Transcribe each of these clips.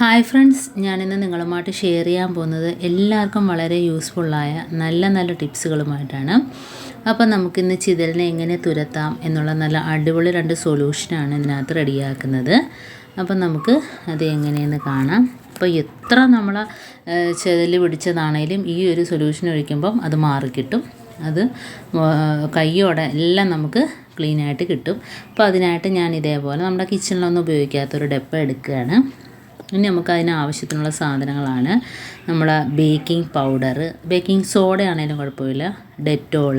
Hi friends ഞാനിന്ന് നിങ്ങളുമായിട്ട് share ചെയ്യാൻ പോകുന്നത് എല്ലാവർക്കും വളരെ യൂസ്ഫുള്ളായ നല്ല നല്ല ടിപ്സുകളുമായിട്ടാണ്. അപ്പോൾ നമുക്കിന്ന് ചിതലിനെ എങ്ങനെ തുരത്താം എന്നുള്ള നല്ല അടിപൊളി രണ്ട് സൊല്യൂഷനാണ് ഇതിനകത്ത് റെഡിയാക്കുന്നത്. അപ്പോൾ നമുക്ക് അത് എങ്ങനെയെന്ന് കാണാം. അപ്പോൾ എത്ര നമ്മൾ ചിതൽ പിടിച്ചതാണേലും ഈ ഒരു സൊല്യൂഷൻ ഒഴിക്കുമ്പം അത് മാറിക്കിട്ടും അത് കയ്യോടെ എല്ലാം നമുക്ക് ക്ലീനായിട്ട് കിട്ടും. അപ്പോൾ അതിനായിട്ട് ഞാൻ ഇതേപോലെ നമ്മുടെ കിച്ചണിലൊന്നും ഉപയോഗിക്കാത്തൊരു ഡെപ്പ എടുക്കുകയാണ്. ഇനി നമുക്ക് അതിന് ആവശ്യത്തിനുള്ള സാധനങ്ങളാണ് നമ്മൾ ബേക്കിംഗ് പൗഡർ. ബേക്കിംഗ് സോഡ ആണെങ്കിലും കുഴപ്പമില്ല. ഡെറ്റോൾ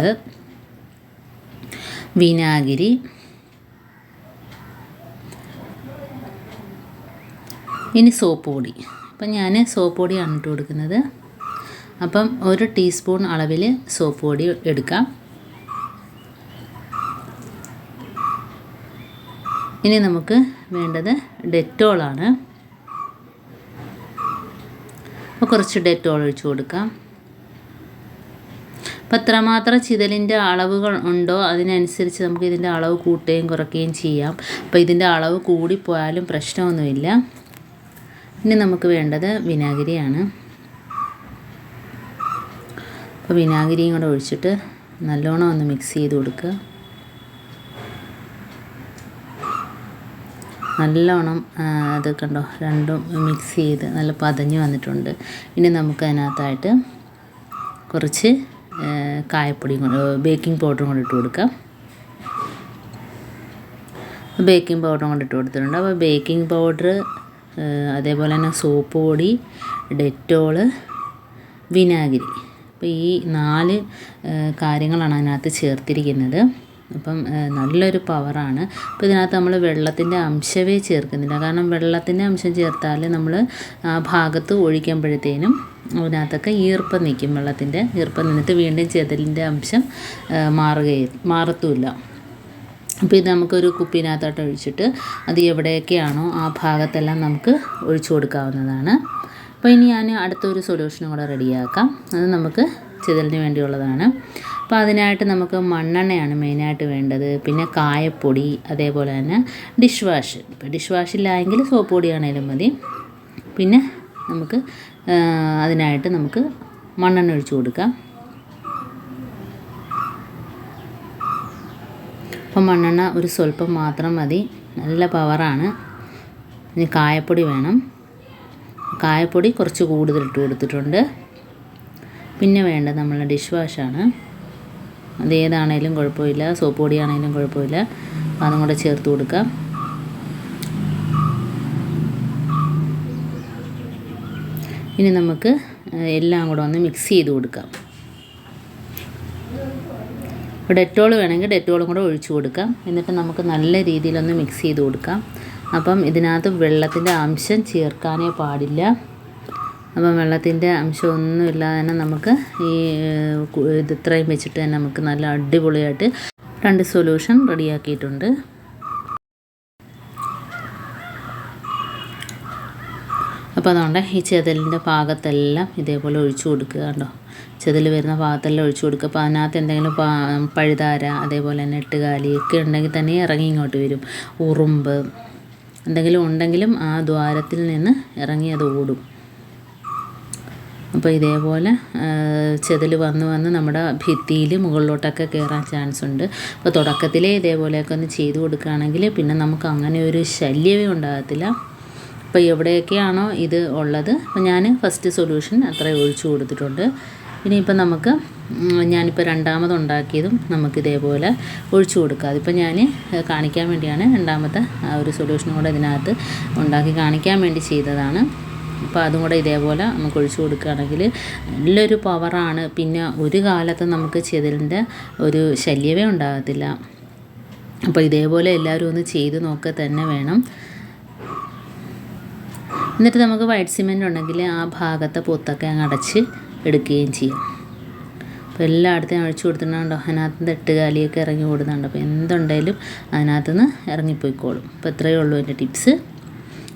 വിനാഗിരി ഇനി സോപ്പ് പൊടി. അപ്പം ഞാൻ സോപ്പ് പൊടിയാണ് ഇട്ട് കൊടുക്കുന്നത്. അപ്പം ഒരു ടീസ്പൂൺ അളവിൽ സോപ്പ് പൊടി എടുക്കാം. ഇനി നമുക്ക് വേണ്ടത് ഡെറ്റോളാണ്. അപ്പോൾ കുറച്ച് ഡെറ്റോൾ ഒഴിച്ചു കൊടുക്കാം. അപ്പോൾ എത്രമാത്രം ചിതലിന്റെ അളവുകൾ ഉണ്ടോ അതിനനുസരിച്ച് നമുക്ക് ഇതിന്റെ അളവ് കൂട്ടുകയും കുറയ്ക്കുകയും ചെയ്യാം. അപ്പോൾ ഇതിന്റെ അളവ് കൂടിപ്പോയാലും പ്രശ്നമൊന്നുമില്ല. ഇനി നമുക്ക് വേണ്ടത് വിനാഗിരിയാണ്. അപ്പോൾ വിനാഗിരിയും കൂടെ ഒഴിച്ചിട്ട് നല്ലോണം ഒന്ന് മിക്സ് ചെയ്ത് കൊടുക്കുക. നല്ലോണം അത് കണ്ടോ? രണ്ടും മിക്സ് ചെയ്ത് നല്ല പതഞ്ഞ് വന്നിട്ടുണ്ട്. ഇനി നമുക്ക് അതിനകത്തായിട്ട് കുറച്ച് കായപ്പൊടിയും കൂടെ ബേക്കിംഗ് പൗഡറും കൂടെ ഇട്ട് കൊടുക്കാം. ബേക്കിംഗ് പൗഡറും കൂടെ ഇട്ട് കൊടുത്തിട്ടുണ്ട്. അപ്പോൾ ബേക്കിംഗ് പൗഡർ അതേപോലെ തന്നെ സോപ്പ് പൊടി ഡെറ്റോൾ വിനാഗിരി. അപ്പോൾ ഈ നാല് കാര്യങ്ങളാണ് അതിനകത്ത് ചേർത്തിരിക്കുന്നത്. അപ്പം നല്ലൊരു പവറാണ് അപ്പോൾ ഇതിനകത്ത് നമ്മൾ വെള്ളത്തിന്റെ അംശമേ ചേർക്കുന്നില്ല. കാരണം വെള്ളത്തിന്റെ അംശം ചേർത്താൽ നമ്മൾ ആ ഭാഗത്ത് ഒഴിക്കുമ്പോഴത്തേനും അതിനകത്തൊക്കെ ഈർപ്പം നിൽക്കും വെള്ളത്തിന്റെ ഈർപ്പം നിന്നിട്ട് വീണ്ടും ചെതലിന്റെ അംശം മാറുകയും മാറത്തുമില്ല. അപ്പോൾ ഇത് നമുക്കൊരു കുപ്പിനകത്തോട്ട് ഒഴിച്ചിട്ട് അത് എവിടെയൊക്കെയാണോ ആ ഭാഗത്തെല്ലാം നമുക്ക് ഒഴിച്ചു കൊടുക്കാവുന്നതാണ്. അപ്പോൾ ഇനി ഞാൻ അടുത്തൊരു സൊല്യൂഷനും കൂടെ റെഡിയാക്കാം അത് നമുക്ക് ചെതലിന് വേണ്ടിയുള്ളതാണ്. അപ്പോൾ അതിനായിട്ട് നമുക്ക് മണ്ണെണ്ണയാണ് മെയിനായിട്ട് വേണ്ടത്. പിന്നെ കായപ്പൊടി അതേപോലെ തന്നെ ഡിഷ് വാഷ് ഇപ്പോൾ ഡിഷ് വാഷ് ഇല്ലായെങ്കിൽ സോപ്പ് പൊടിയാണേലും മതി. പിന്നെ നമുക്ക് അതിനായിട്ട് നമുക്ക് മണ്ണെണ്ണ ഒഴിച്ചു കൊടുക്കാം. അപ്പം മണ്ണെണ്ണ ഒരു സ്വല്പം മാത്രം മതി. നല്ല പവറാണ്. ഇനി കായപ്പൊടി വേണം. കായപ്പൊടി കുറച്ച് കൂടുതൽ ഇട്ട് കൊടുത്തിട്ടുണ്ട്. പിന്നെ വേണ്ടത് നമ്മളെ ഡിഷ് വാഷാണ് അത് ഏതാണേലും കുഴപ്പമില്ല. സോപ്പ് പൊടിയാണേലും കുഴപ്പമില്ല. അതും കൂടെ ചേർത്ത് കൊടുക്കാം ഇനി നമുക്ക് എല്ലാം കൂടെ ഒന്ന് മിക്സ് ചെയ്ത് കൊടുക്കാം. ഇപ്പോൾ ഡെറ്റോൾ വേണമെങ്കിൽ ഡെറ്റോളും കൂടെ ഒഴിച്ചു കൊടുക്കാം. എന്നിട്ട് നമുക്ക് നല്ല രീതിയിലൊന്ന് മിക്സ് ചെയ്ത് കൊടുക്കാം. അപ്പം ഇതിനകത്ത് വെള്ളത്തിന്റെ അംശം ചേർക്കാനേ പാടില്ല. അപ്പം വെള്ളത്തിന്റെ അംശമൊന്നും ഇല്ലാതെ തന്നെ നമുക്ക് ഈ ഇത് ഇത്രയും വെച്ചിട്ട് തന്നെ നമുക്ക് നല്ല അടിപൊളിയായിട്ട് രണ്ട് സൊല്യൂഷൻ റെഡിയാക്കിയിട്ടുണ്ട്. അപ്പോൾ അതുകൊണ്ട് ഈ ചെതലിന്റെ ഭാഗത്തെല്ലാം ഇതേപോലെ ഒഴിച്ചു കൊടുക്കുക കേട്ടോ ചെതൽ വരുന്ന ഭാഗത്തെല്ലാം ഒഴിച്ചു കൊടുക്കുക. അപ്പോൾ അതിനകത്ത് എന്തെങ്കിലും പഴുതാര അതേപോലെ തന്നെ എട്ടുകാലി ഒക്കെ ഉണ്ടെങ്കിൽ തന്നെ ഇറങ്ങി ഇങ്ങോട്ട് വരും. ഉറുമ്പ് എന്തെങ്കിലും ഉണ്ടെങ്കിലും ആ ദ്വാരത്തിൽ നിന്ന് ഇറങ്ങി അത് ഓടും. അപ്പോൾ ഇതേപോലെ ചെതിൽ വന്ന് വന്ന് നമ്മുടെ ഭിത്തിയിൽ മുകളിലോട്ടൊക്കെ കയറാൻ ചാൻസ് ഉണ്ട്. അപ്പോൾ തുടക്കത്തിലേ ഇതേപോലെയൊക്കെ ഒന്ന് ചെയ്ത് കൊടുക്കുകയാണെങ്കിൽ പിന്നെ നമുക്ക് അങ്ങനെ ഒരു ശല്യമേ ഉണ്ടാകത്തില്ല. അപ്പോൾ എവിടെയൊക്കെയാണോ ഇത് ഉള്ളത് അപ്പോൾ ഞാൻ ഫസ്റ്റ് സൊല്യൂഷൻ അത്ര ഒഴിച്ചു കൊടുത്തിട്ടുണ്ട്. ഇനിയിപ്പോൾ നമുക്ക് ഞാനിപ്പോൾ രണ്ടാമത് ഉണ്ടാക്കിയതും നമുക്ക് ഇതേപോലെ ഒഴിച്ചു കൊടുക്കുക അതിപ്പോൾ ഞാൻ കാണിക്കാൻ വേണ്ടിയാണ് രണ്ടാമത്തെ ഒരു സൊല്യൂഷനും കൂടെ ഇതിനകത്ത് ഉണ്ടാക്കി കാണിക്കാൻ വേണ്ടി ചെയ്തതാണ്. അപ്പോൾ അതും കൂടെ ഇതേപോലെ നമുക്ക് ഒഴിച്ചു കൊടുക്കുകയാണെങ്കിൽ നല്ലൊരു പവറാണ് പിന്നെ ഒരു കാലത്ത് നമുക്ക് ചെതിലിന്റെ ഒരു ശല്യമേ ഉണ്ടാകത്തില്ല. അപ്പോൾ ഇതേപോലെ എല്ലാവരും ഒന്ന് ചെയ്ത് നോക്കുക തന്നെ വേണം. എന്നിട്ട് നമുക്ക് വൈറ്റ് സിമെന്റ് ഉണ്ടെങ്കിൽ ആ ഭാഗത്തെ പൊത്തൊക്കെ അങ്ങ് അടച്ച് എടുക്കുകയും ചെയ്യാം. അപ്പോൾ എല്ലായിടത്തും അഴിച്ചു കൊടുത്തിട്ടുണ്ടോ അതിനകത്ത് എട്ടുകാലിയൊക്കെ ഇറങ്ങി ഓടുന്നുണ്ട്. അപ്പോൾ എന്തുണ്ടെങ്കിലും അതിനകത്തുനിന്ന് ഇറങ്ങിപ്പോയിക്കോളും. അപ്പോൾ ഇത്രയേ ഉള്ളൂ എന്റെ ടിപ്സ്